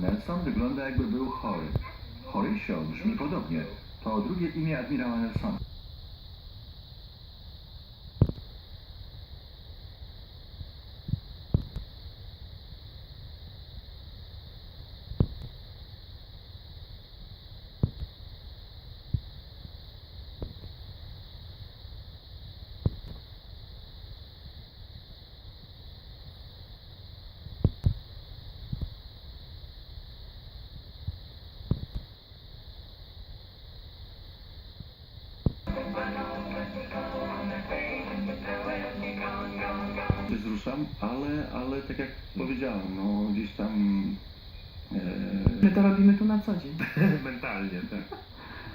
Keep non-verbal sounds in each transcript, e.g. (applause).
Nelson wygląda jakby był chory. Horatio brzmi podobnie. To drugie imię admirała Nelsona. Się wzruszam, ale, ale tak jak powiedziałem, no gdzieś tam e, My to robimy tu na co dzień. (laughs) Mentalnie, tak.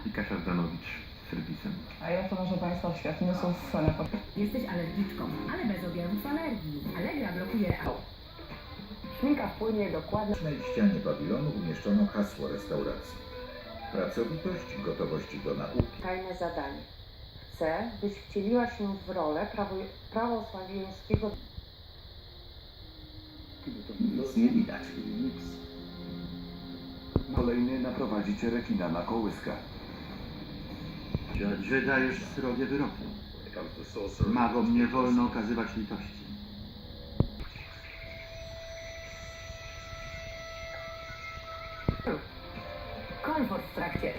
I Kasia Zdanowicz z serwisem. A ja to, proszę Państwa, w świat newsów Felepa. Jesteś alergiczką, ale bez objawów alergii. Allegra blokuje. Szminka wpłynie dokładnie. W tej ścianie pawilonu umieszczono hasło restauracji. Pracowitość, gotowość do nauki. Tajne zadanie. Chcę, byś wcieliła się w rolę prawo, prawosławieńskiego nic nie widać. Nic. Kolejny naprowadzić rekina na kołyskę. Że, że dajesz srogie wyroki. Magom nie wolno okazywać litości. Komfort w trakcie.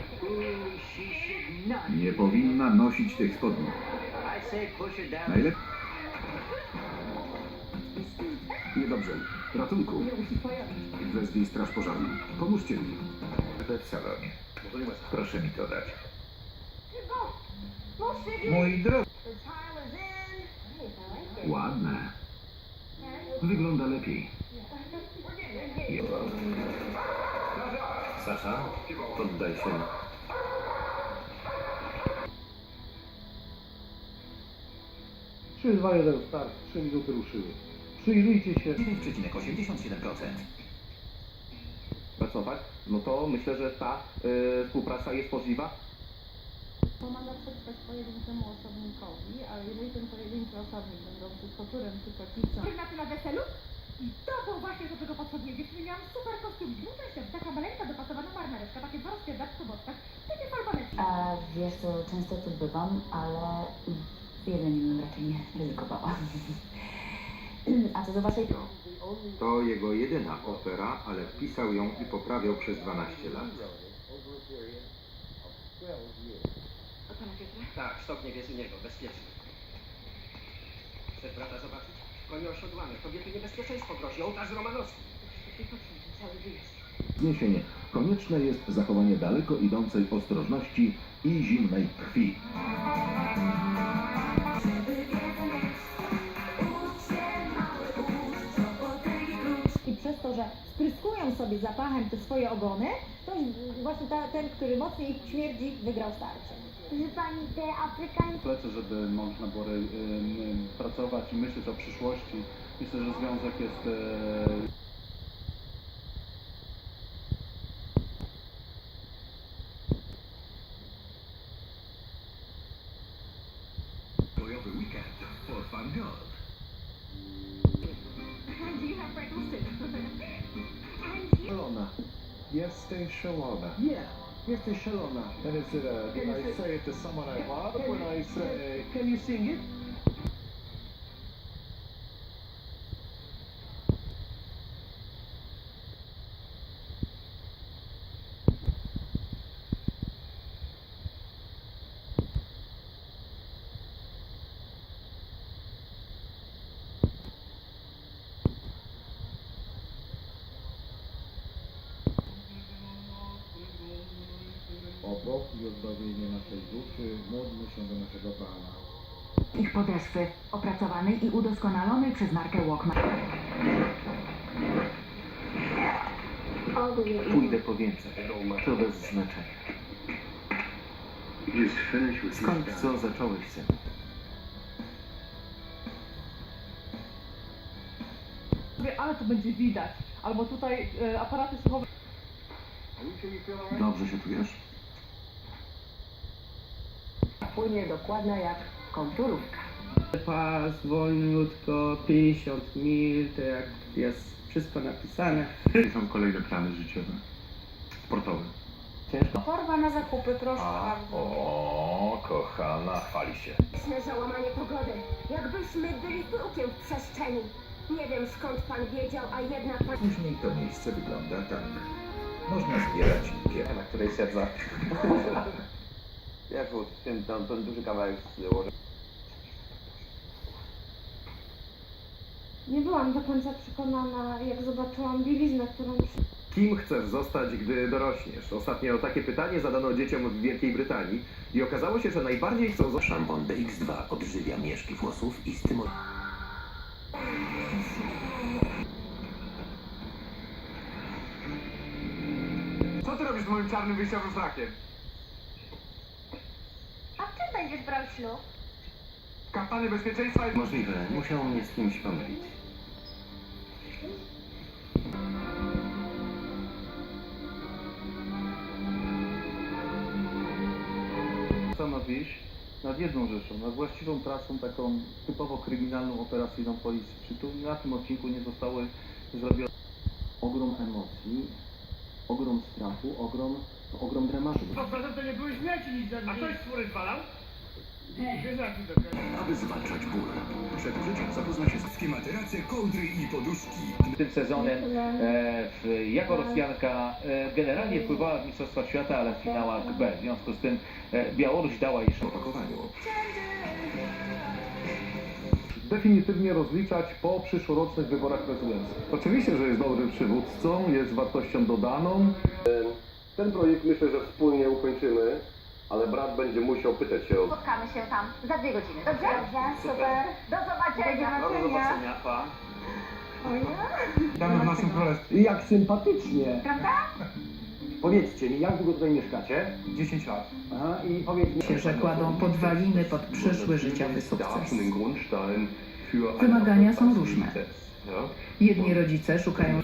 Nie powinna nosić tych spodni. Najlepiej. Niedobrze. Ratunku. Wezwij straż pożarną. Pomóżcie mi. W salonie. Proszę mi to dać. Mój drogi. Ładne. Wygląda lepiej. Sasza, poddaj się. Trzy, dwa, jeden, start. Trzy minuty ruszyły. Przyjrzyjcie się. 9,87%. Pracować? No to myślę, że ta y, współpraca jest możliwa. Pomaga przetrwać pojedynczemu osobnikowi, ale jeżeli ten pojedynczy osobnik będący koturem czy kotwicą Na tyle weselu? I to było właśnie do czego potrzebuję. Dziewczyny miałam super kostium. To jest taka maleńka dopasowana marmereczka, takie rozpierdać w boczkach, takie falbaneczki. A wiesz co, często tu bywam, ale jedzeniem bym raczej nie ryzykowała. (laughs) A co do waszej... To jego jedyna opera, ale wpisał ją i poprawiał przez 12 lat. Tak, stopnie jest u niego, bezpieczny. Chcesz brata zobaczyć? Konie osiodłane, kobiety niebezpieczeństwo grozi, ołtarz romanowski. Zniesienie. Konieczne jest zachowanie daleko idącej ostrożności i zimnej krwi. Spryskują sobie zapachem te swoje ogony, to właśnie ta, ten, który mocniej śmierdzi, wygrał starcie. Że pani te Afrykańskie Plecy, żeby można było pracować i myśleć o przyszłości. Myślę, że związek jest Jesteś szalona. Yeah. Jesteś szalona. And is it a, when I say it to someone I love, when I say... Can you sing it? Obok i odbawienie naszej duszy, módlmy się do naszego Pana. Ich podeszwy, opracowanej i udoskonalonej przez markę Walkman. Pójdę po więcej. To bez znaczenia. Skąd co zacząłeś się? Mówię, ale to będzie widać. Albo tutaj e, aparaty słuchowe. Dobrze się czujesz? Wpłynie dokładna jak konturówka. Pas wolniutko, 50 mil, to jak jest wszystko napisane. Są kolejne plany życiowe. Sportowe. Ciężko. Torba na zakupy, proszę bardzo. O, kochana, chwali się. Załamanie pogody. Jakbyśmy byli pyłkiem w przestrzeni. Nie wiem skąd pan wiedział, a jednak pan... Później to miejsce wygląda tak. Można zbierać kier. Na której siedzę. (laughs) Wiesz, ten, ten, ten duży kawałek złożę. Nie byłam do końca przekonana, jak zobaczyłam bieliznę, którą Kim chcesz zostać, gdy dorośniesz? Ostatnio takie pytanie zadano dzieciom w Wielkiej Brytanii i okazało się, że najbardziej chcą zostać... Szampon DX2 odżywia mieszki włosów i stymuluje. Co ty robisz z moim czarnym wyjściowym frakiem? Czym będziesz brał ślub? Kampanię bezpieczeństwa i... Możliwe, musiał mnie z kimś pomylić. Zastanowić nad jedną rzeczą, nad właściwą pracą taką typowo kryminalną, operacyjną policji. Czy tu na tym odcinku nie zostały zrobione ogrom emocji, ogrom strachu, ogrom, ogrom dramatu. Aby zwalczać ból. Przed życiem zapozna się z klimateracje, kołdry i poduszki. tym sezonem e, w, jako Rosjanka e, generalnie wpływała w Mistrzostwach Świata, ale w finałach B. W związku z tym e, Białoruś dała jej opakowaniu. Definitywnie rozliczać po przyszłorocznych wyborach prezydenckich. Oczywiście, że jest dobrym przywódcą, jest wartością dodaną. Ten projekt myślę, że wspólnie ukończymy, ale brat będzie musiał pytać się o... Spotkamy się tam za dwie godziny, dobrze? Dobrze, super. Do zobaczenia. Do zobaczenia, pa. Witamy w naszym królestwie. Jak sympatycznie. Prawda? Powiedzcie mi, jak długo tutaj mieszkacie? 10 lat. Aha, i powiedz mi... Się, że kładą podwaliny pod przyszły życiowy sukces. Wymagania są różne. Jedni rodzice szukają.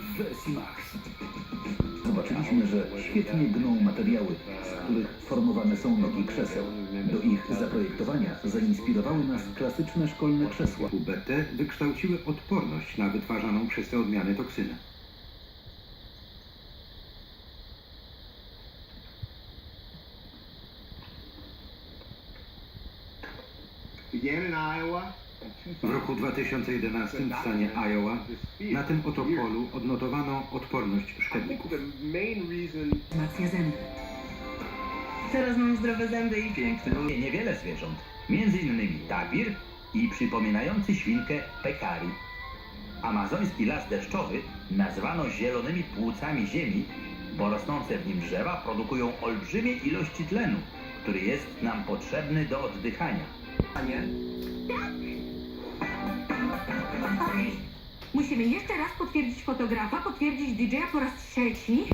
Zobaczyliśmy, że świetnie gną materiały, z których formowane są nogi krzeseł. Do ich zaprojektowania zainspirowały nas klasyczne szkolne krzesła. UBT wykształciły odporność na wytwarzaną przez te odmiany toksynę. W roku 2011 w stanie Iowa na tym oto polu odnotowano odporność szkodników. Macja zęby. Teraz mam zdrowe zęby i piękne. Niewiele zwierząt, między innymi tapir i przypominający świnkę pekari. Amazoński las deszczowy nazwano zielonymi płucami ziemi, bo rosnące w nim drzewa produkują olbrzymie ilości tlenu, który jest nam potrzebny do oddychania. Musimy jeszcze raz potwierdzić fotografa, potwierdzić DJ-a po raz trzeci.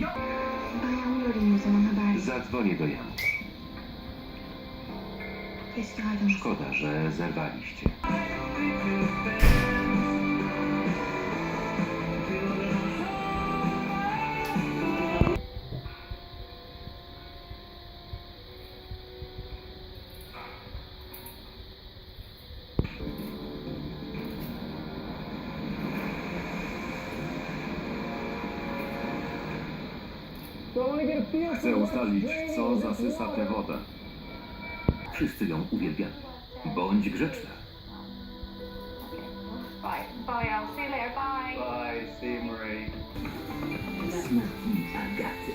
Zadzwonię do Janu. Szkoda, że zerwaliście. Chcę ustalić, co zasysa tę wodę. Wszyscy ją uwielbiają. Bądź grzeczna. Bye. Bye, I'll see you later. Bye. Bye, see Marie. Smaki Agaty.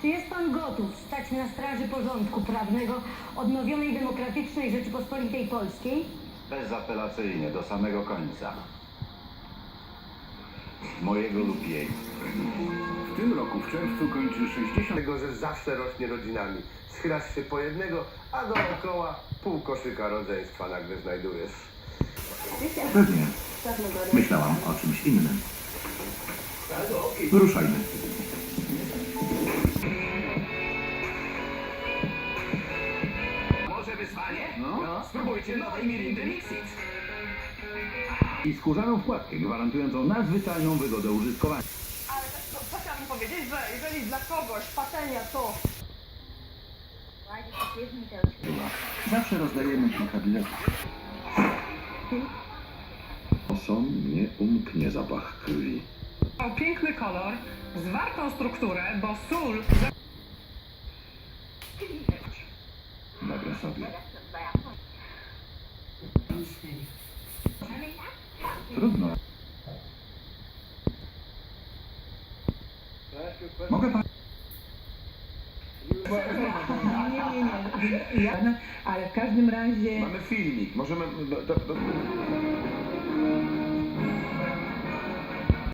Czy jest pan gotów stać na straży porządku prawnego odnowionej demokratycznej Rzeczypospolitej Polskiej? Bezapelacyjnie, do samego końca. Mojego lub jej. W tym roku w czerwcu kończy 60... Tego, że zawsze rośnie rodzinami. Schylasz się po jednego, a dookoła pół koszyka rodzeństwa nagle znajdujesz. Pewnie. Myślałam o czymś innym. Ruszajmy. Może wyzwanie? No. Spróbujcie nowej Mirindy Mixit. I skórzaną wkładkę gwarantującą nadzwyczajną wygodę użytkowania. Ale to, co chciałam powiedzieć, że jeżeli dla kogoś patelnia to Zawsze rozdajemy kilka biletów. Osom nie umknie zapach krwi. O piękny kolor, zwartą strukturę, bo sól Nagra sobie. Trudno. Mogę pan... Nie, nie, nie. Ja, ale w każdym razie Mamy filmik, możemy... Do, do, do...